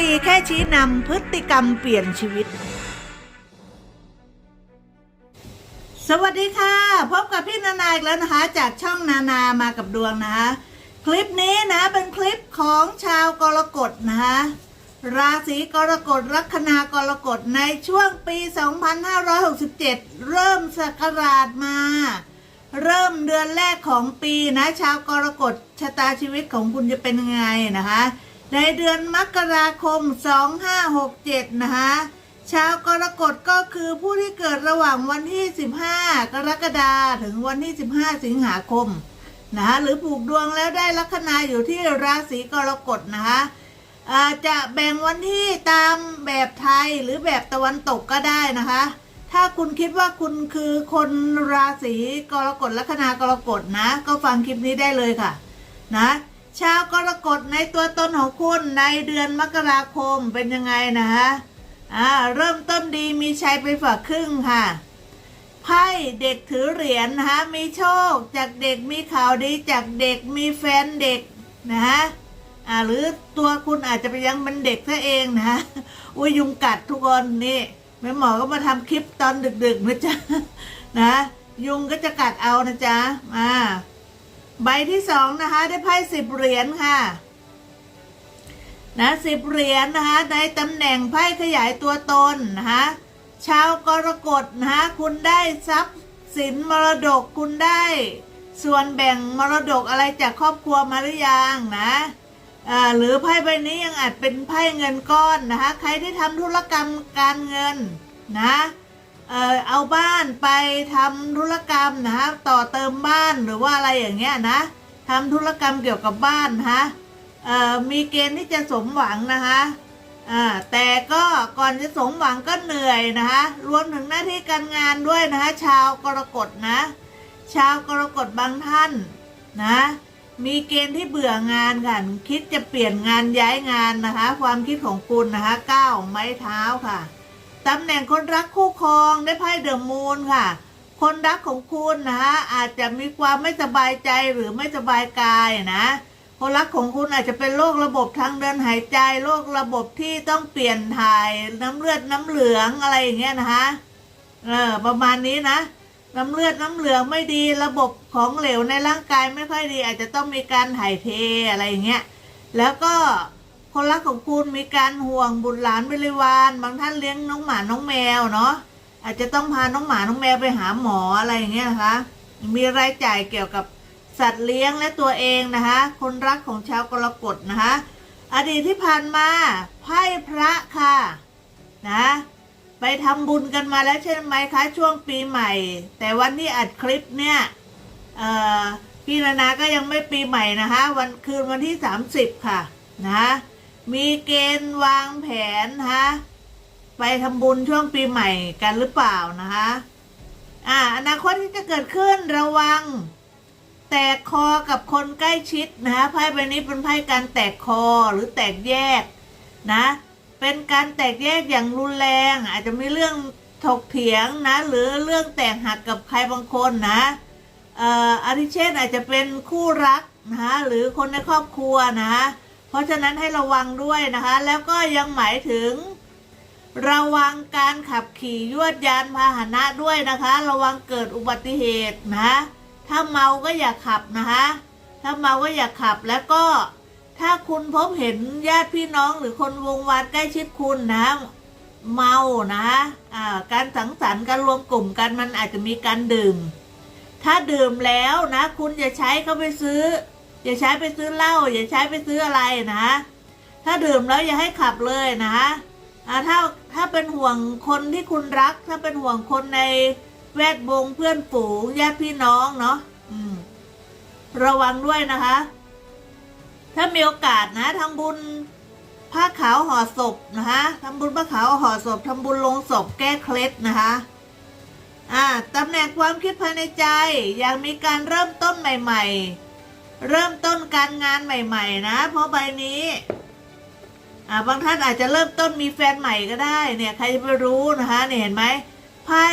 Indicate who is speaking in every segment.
Speaker 1: 4แค่ชี้นำพฤติกรรมเปลี่ยนชีวิต สวัสดีค่ะ พบกับพี่นานาอีกแล้วนะคะ จากช่องนานามากับดวงนะคะ คลิปนี้นะเป็นคลิปของชาวกรกฎนะคะราศีกรกฎลัคนากรกฎในช่วงปี 2567 เริ่มศักราชมา เริ่มเดือนแรกของปีนะ ชาวกรกฎชะตาชีวิตของคุณจะเป็นยังไงนะคะ ในเดือนมกราคม 2567 นะคะชาวกรกฎก็คือผู้ที่เกิดระหว่างวันที่ 15 กรกฎาคมถึงวันที่ 15 สิงหาคมนะคะหรือผูกดวงแล้วได้ลัคนาอยู่ที่ราศีกรกฎนะคะจะแบ่งวันที่ตามแบบไทยหรือแบบตะวันตกก็ได้นะคะ ถ้าคุณคิดว่าคุณคือคนราศีกรกฎลัคนากรกฎนะ ก็ฟังคลิปนี้ได้เลยค่ะ นะ ชาวกรกฎในตัวตนของคุณในเดือนมกราคมเป็นยังไงนะคะอ่าเริ่มต้นดีมีชัยไปฝากครึ่งค่ะไพ่เด็กถือเหรียญนะคะมีโชคจากเด็กมีข่าวดีจากเด็กมีแฟนเด็กนะคะอ่าหรือตัวคุณอาจจะไปยังเป็นเด็กซะเองนะอุ้ยยุงกัดทุกคนนี่แม่หมอก็มาทำคลิปตอนดึกๆนะจ๊ะนะยุงก็จะกัดเอานะจ๊ะอ่า ใบที่สองนะคะได้ไพ่สิบเหรียญค่ะนะสิบเหรียญนะคะในตำแหน่งไพ่ขยายตัวตนนะคะชาวกรกฎนะคะคุณได้ทรัพย์สินมรดกคุณได้ ส่วนแบ่งมรดกอะไรจากครอบครัวมาหรือยังนะหรือไพ่ใบนี้ยังอาจเป็นไพ่เงินก้อนนะคะใครที่ทำธุรกรรมการเงินนะ เออเอาบ้านไปทำธุรกรรมนะคะต่อเติมบ้านหรือว่าอะไรอย่างเงี้ยนะทำธุรกรรมเกี่ยวกับบ้านนะคะเอ่อมีเกณฑ์ที่จะสมหวังนะคะอ่าแต่ก็ก่อนจะสมหวังก็เหนื่อยนะคะรวมถึงหน้าที่การงานด้วยนะคะชาวกรกฎนะ ชาวกรกฎบางท่านนะมีเกณฑ์ที่เบื่องานค่ะคิดจะเปลี่ยนงานย้ายงานนะคะ ความคิดของคุณนะคะก้าวไม้เท้าค่ะ ตำแหน่งคนรักคู่ครองได้ไพ่เดอะมูนค่ะ คนรักของคุณนะคะอาจจะมีความไม่สบายใจหรือไม่สบายกายนะคนรักของคุณอาจจะเป็นโรคระบบทางเดินหายใจโรคระบบที่ต้องเปลี่ยนถ่ายน้ำเลือดน้ำเหลืองอะไรอย่างเงี้ยนะคะเออประมาณนี้นะ น้ำเลือดน้ำเหลืองไม่ดีระบบของเหลวในร่างกายไม่ค่อยดี อาจจะต้องมีการถ่ายเทอะไรอย่างเงี้ยแล้วก็ คนรักของคุณมีการห่วงบุตรหลานบริวารบางท่านเลี้ยงน้องหมาน้องแมวเนาะอาจจะต้องพาน้องหมาน้องแมวไปหาหมออะไรอย่างเงี้ยนะคะ มีรายจ่ายเกี่ยวกับสัตว์เลี้ยงและตัวเองนะคะ คนรักของชาวกรกฎนะคะ อดีตที่ผ่านมาไพ่พระค่ะนะไปทำบุญกันมาแล้วใช่ไหมคะช่วงปีใหม่ แต่วันที่อัดคลิปเนี่ยพี่นานาก็ยังไม่ปีใหม่นะคะ วันคืนวันที่ 30 ค่ะ นะ มีเกณฑ์วางแผนนะคะไปทำบุญช่วงปีใหม่กันหรือเปล่านะคะอ่าอนาคตที่จะเกิดขึ้นระวัง แตกคอกับคนใกล้ชิดนะคะไพ่ใบนี้เป็นไพ่การแตกคอหรือแตกแยกนะเป็นการแตกแยกอย่างรุนแรง อาจจะมีเรื่องถกเถียงนะหรือเรื่องแตกหักกับใครบางคนนะเอ่ออาทิเช่นอาจจะเป็นคู่รักนะหรือคนในครอบครัวนะ เพราะฉะนั้นให้ระวังด้วยนะคะ แล้วก็ยังหมายถึง ระวังการขับขี่ยวดยานพาหนะด้วยนะคะ ระวังเกิดอุบัติเหตุนะถ้าเมาก็อย่าขับนะคะ ถ้าเมาก็อย่าขับแล้วก็ถ้าคุณพบเห็นญาติพี่น้องหรือคนวงวานใกล้ชิดคุณนะเมานะอ่าการสังสรรค์การรวมกลุ่มกันมันอาจจะมีการดื่ม ถ้าดื่มแล้วนะ คุณอย่าใช้เขาไปซื้อ อย่าใช้ไปซื้อเหล้าอย่าใช้ไปซื้ออะไรนะ ถ้าดื่มแล้วอย่าให้ขับเลยนะถ้าถ้าเป็นห่วงคนที่คุณรัก ถ้าเป็นห่วงคนในแวดวงเพื่อนฝูงญาติพี่น้องเนาะระวังด้วยนะคะ ถ้ามีโอกาสนะทำบุญผ้าขาวห่อศพนะคะทำบุญผ้าขาวห่อศพทำบุญลงศพแก้เคล็ดนะคะอ่าตำแหน่งความคิดภายในใจอยากมีการเริ่มต้นใหม่ ๆ เริ่มต้นการงานใหม่ ๆ นะ เพราะใบนี้บางท่านอาจจะเริ่มต้นมีแฟนใหม่ก็ได้ เนี่ยใครจะไปรู้นะคะเนี่ยเห็นไหมไพ่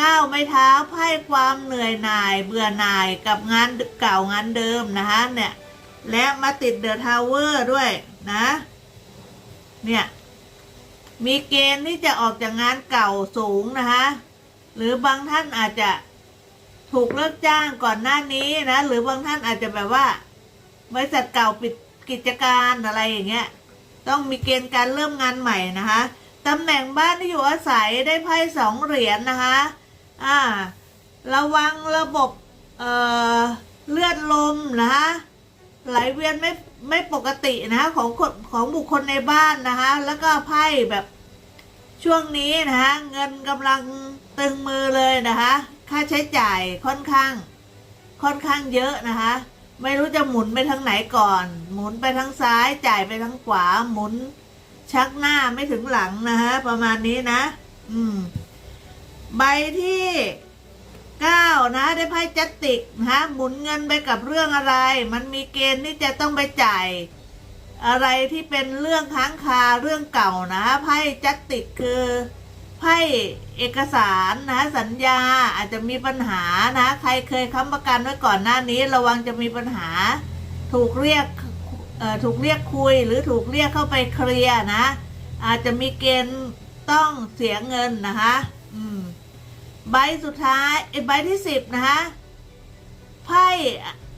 Speaker 1: ก้าวไม่เท้าไพ่ความเหนื่อยหน่าย เบื่อหน่ายกับงานเก่างานเดิมนะคะเนี่ยและมาติดเดอะทาวเวอร์ด้วยนะ เนี่ยมีเกณฑ์ที่จะออกจากงานเก่าสูงนะคะ หรือบางท่านอาจจะ ถูกเลิกจ้างก่อนหน้านี้นะ หรือบางท่านอาจจะแบบว่า บริษัทเก่าปิดกิจการอะไรอย่างเงี้ย ต้องมีเกณฑ์การเริ่มงานใหม่นะคะตำแหน่งบ้านที่อยู่อาศัยได้ไพ่สองเหรียญนะคะอ่าระวังระบบเอ่อเลือดลมนะคะไหลเวียนไม่ไม่ปกตินะคะของคนของบุคคลในบ้านนะคะแล้วก็ไพ่แบบ ช่วงนี้นะคะเงินกำลังตึงมือเลยนะคะค่าใช้จ่ายค่อนข้าง ค่อนข้างเยอะนะคะไม่รู้จะหมุนไปทางไหนก่อน หมุนไปทางซ้ายจ่ายไปทางขวาหมุน ชักหน้าไม่ถึงหลังนะคะประมาณนี้นะ อืม ใบที่เก้านะได้ไพ่จัตติกนะคะหมุนเงินไปกับเรื่องอะไร มันมีเกณฑ์ที่จะต้องไปจ่าย อะไรที่เป็นเรื่องค้างคาเรื่องเก่านะไพ่จัตติกคือไพ่เอกสารนะสัญญาอาจจะมีปัญหานะ ใครเคยค้ำประกันไว้ก่อนหน้านี้ ระวังจะมีปัญหา ถูกเรียกถูกเรียกคุยหรือถูกเรียกเข้าไปเคลียร์นะ อาจจะมีเกณฑ์ต้องเสียเงินนะคะอืมใบสุดท้ายใบที่สิบนะคะไพ่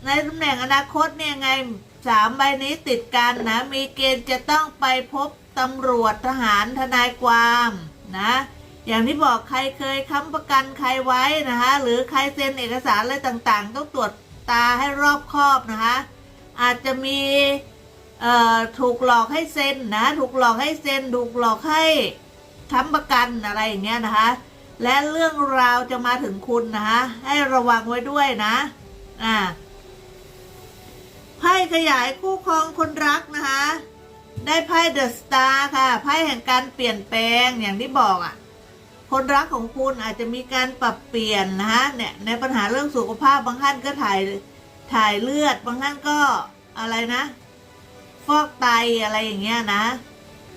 Speaker 1: ในตำแหน่งอนาคตเนี่ยไง สามใบนี้ติดกันนะ มีเกณฑ์จะต้องไปพบตำรวจทหารทนายความนะ อย่างที่บอกใครเคยค้ำประกันใครไว้นะคะ หรือใครเซ็นเอกสารอะไรต่างๆ ต้องตรวจตาให้รอบคอบนะคะ อาจจะมีถูกหลอกให้เซ็นนะ ถูกหลอกให้เซ็น ถูกหลอกให้ค้ำประกันอะไรอย่างเงี้ยนะคะ และเรื่องราวจะมาถึงคุณนะคะ ให้ระวังไว้ด้วยนะ อ่า ไพ่ขยายคู่ครองคนรักนะคะ ได้ไพ่เดอะสตาร์ค่ะ ไพ่แห่งการเปลี่ยนแปลงอย่างที่บอกอะ่ะ คนรักของคุณอาจจะมีการปรับเปลี่ยนนะคะเนี่ยในปัญหาเรื่องสุขภาพบางท่านก็ถ่ายถ่ายเลือด บางท่านก็อะไรนะ ฟอกไตอะไรอย่างเงี้ยนะ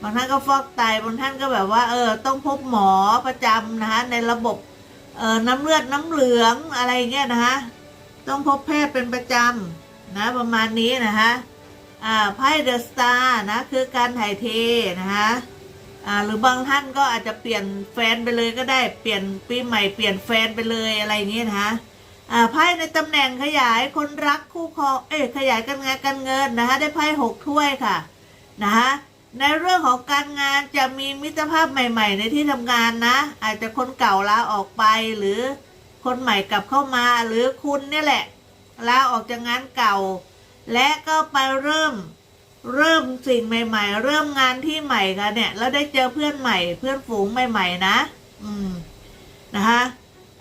Speaker 1: บางท่านก็ฟอกไต บางท่านก็แบบว่า เออ ต้องพบหมอประจำนะคะในระบบเออน้ำเลือดน้ำเหลืองอะไรเงี้ยนะคะต้องพบแพทย์เป็นประจำ นะประมาณนี้นะคะอ่าไพ่เดอะสตาร์นะคือการถ่ายเทนะคะอ่าหรือบางท่านก็อาจจะเปลี่ยนแฟนไปเลยก็ได้เปลี่ยนปีใหม่เปลี่ยนแฟนไปเลยอะไรอย่างเงี้ยนะคะอ่าไพ่ในตำแหน่งขยายคนรักคู่ครองเอ้ขยายการงานการเงินนะคะได้ไพ่หกถ้วยค่ะนะคะในเรื่องของการงานจะมีมิตรภาพใหม่ ๆ ในที่ทำงานนะ อาจจะคนเก่าลาออกไปหรือคนใหม่กลับเข้ามาหรือคุณเนี่ยแหละ ลาออกจากงานเก่า และก็ไปเริ่มเริ่มสิ่งใหม่ ๆ เริ่มงานที่ใหม่กันเนี่ยแล้วได้เจอเพื่อนใหม่ เพื่อนฝูงใหม่ ๆ นะ อืมนะคะ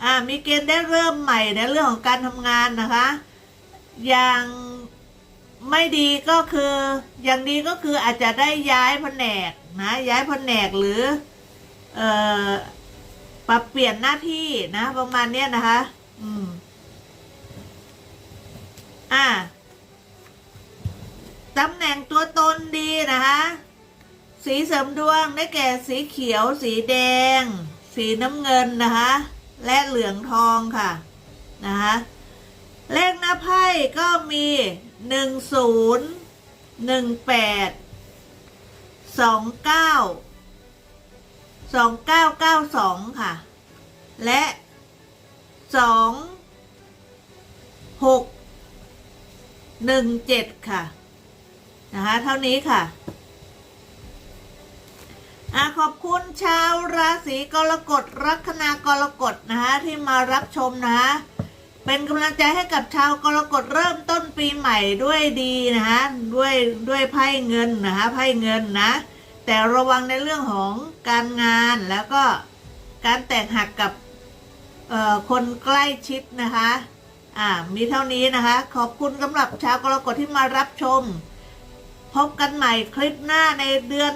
Speaker 1: อ่ามีเกณฑ์ได้เริ่มใหม่ในเรื่องของการทำงานนะคะ อย่างไม่ดีก็คือ อย่างดีก็คืออาจจะได้ย้ายแผนกนะย้ายแผนกหรือเอ่อปรับเปลี่ยนหน้าที่นะ ประมาณเนี้ยนะคะ อืม อ่าตำแหน่งตัวตนดีนะคะ สีเสริมดวงได้แก่สีเขียว สีแดง สีน้ำเงินนะคะ และเหลืองทองค่ะนะคะเลขหน้าไพ่ก็มีหนึ่งศูนย์หนึ่งแปดสองเก้าสองเก้าเก้าสองค่ะ และสองหก หนึ่งเจ็ดค่ะ นะคะเท่านี้ค่ะอะขอบคุณชาวราศีกรกฎลัคนากรกฎนะคะที่มารับชมนะคะเป็นกำลังใจให้กับชาวกรกฎเริ่มต้นปีใหม่ด้วยดีนะคะด้วยด้วยไพ่เงินนะคะไพ่เงินนะ แต่ระวังในเรื่องของการงานแล้วก็การแตกหักกับเอ่อคนใกล้ชิดนะคะ อ่า มีเท่านี้นะคะ ขอบคุณสำหรับชาวกรกฎที่มารับชม พบกันใหม่คลิปหน้าในเดือน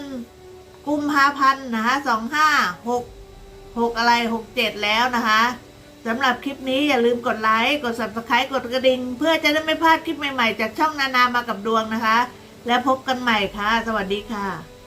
Speaker 1: กุมภาพันธ์นะคะสองห้าหกหกอะไรหกเจ็ดแล้วนะคะสำหรับคลิปนี้อย่าลืมกดไลค์กด subscribe กดกระดิ่งเพื่อจะได้ไม่พลาดคลิปใหม่ๆ จากช่องนานามากับดวงนะคะ และพบกันใหม่ค่ะ สวัสดีค่ะ